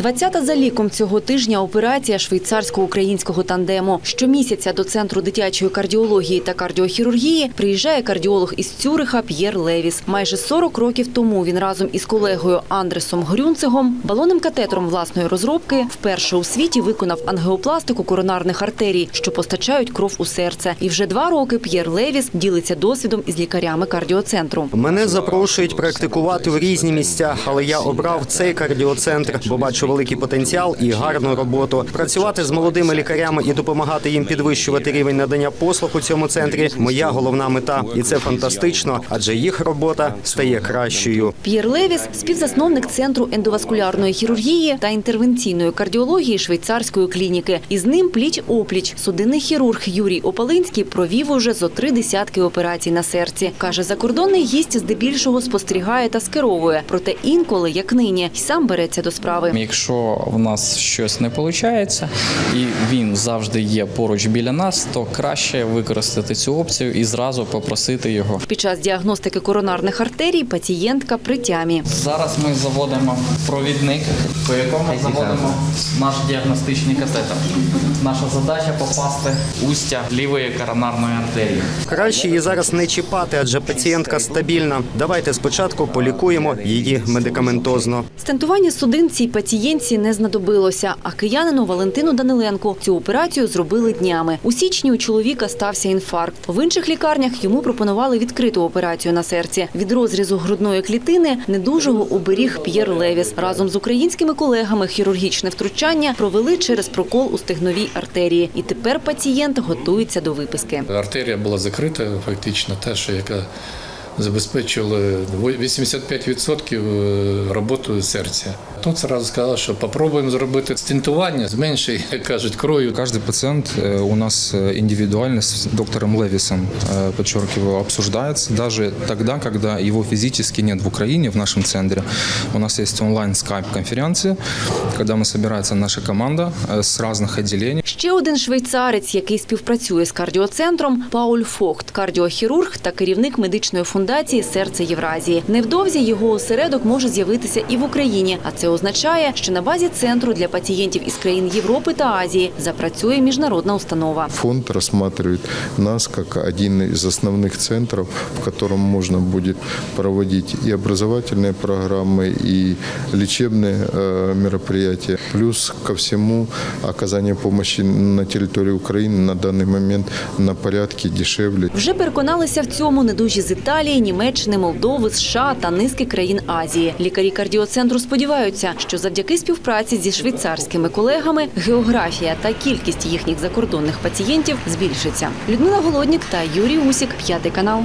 20-та за ліком цього тижня операція швейцарсько-українського тандему. Щомісяця до центру дитячої кардіології та кардіохірургії приїжджає кардіолог із Цюриха П'єр Левіс. Майже 40 років тому він разом із колегою Андресом Грюнцегом балонним катетером власної розробки вперше у світі виконав ангеопластику коронарних артерій, що постачають кров у серце. І вже два роки П'єр Левіс ділиться досвідом із лікарями кардіоцентру. Мене запрошують практикувати в різні місця, але я обрав цей кардіоцентр, бо бачу великий потенціал і гарну роботу. Працювати з молодими лікарями і допомагати їм підвищувати рівень надання послуг у цьому центрі моя головна мета, і це фантастично, адже їх робота стає кращою. П'єр Левіс – співзасновник Центру ендоваскулярної хірургії та інтервенційної кардіології швейцарської клініки. Із ним пліч-опліч судинний хірург Юрій Опалинський провів уже зо три десятки операцій на серці. Каже, закордонний гість здебільшого спостерігає та скеровує. Проте інколи, як нині, й сам береться до справи. Якщо в нас щось не виходить, і він завжди є поруч біля нас, то краще використати цю опцію і зразу попросити його. Під час діагностики коронарних артерій пацієнтка при тямі. Зараз ми заводимо провідник, по якому заводимо наш діагностичний катетер. Наша задача попасти в устя лівої коронарної артерії. Краще її зараз не чіпати, адже пацієнтка стабільна. Давайте спочатку полікуємо її медикаментозно. Стентування судин цій пацієнтці не знадобилося, а киянину Валентину Даниленку цю операцію зробили днями. У січні у чоловіка стався інфаркт. В інших лікарнях йому пропонували відкриту операцію на серці. Від розрізу грудної клітини недужого оберіг П'єр Левіс. Разом з українськими колегами хірургічне втручання провели через прокол у стегновій артерії. І тепер пацієнт готується до виписки. Артерія була закрита, фактично, те, що яка забезпечувала 85% роботу серця. Тут зразу сказали, що спробуємо зробити стентування, зменшить, як кажуть, кров'ю. Каждый пациент э, у нас э, индивидуально с доктором Левисом, э, подчеркиваю, обсуждается. Даже тогда, когда его физически нет в Украине, в нашем центре, у нас есть онлайн скайп-конференции, когда мы собирается наша команда э, с разных отделений. Ще один швейцарець, який співпрацює з кардіоцентром, Пауль Фохт, кардіохірург та керівник медичної фундації Серце Євразії. Невдовзі його осередок може з'явитися і в Україні. А це означає, що на базі центру для пацієнтів із країн Європи та Азії запрацює міжнародна установа. Фонд рассматривает нас как один из основных центров, в котором можно будет проводить и образовательные программы, и лечебные э, мероприятия. Плюс ко всему оказание помощи на территории Украины на данный момент на порядке дешевле. Вже переконалися в цьому недужі з Італії, Німеччини, Молдови, США та низки країн Азії. Лікарі кардіоцентру сподіваються, що завдяки співпраці зі швейцарськими колегами географія та кількість їхніх закордонних пацієнтів збільшиться. Людмила Голоднік та Юрій Усік, п'ятий канал.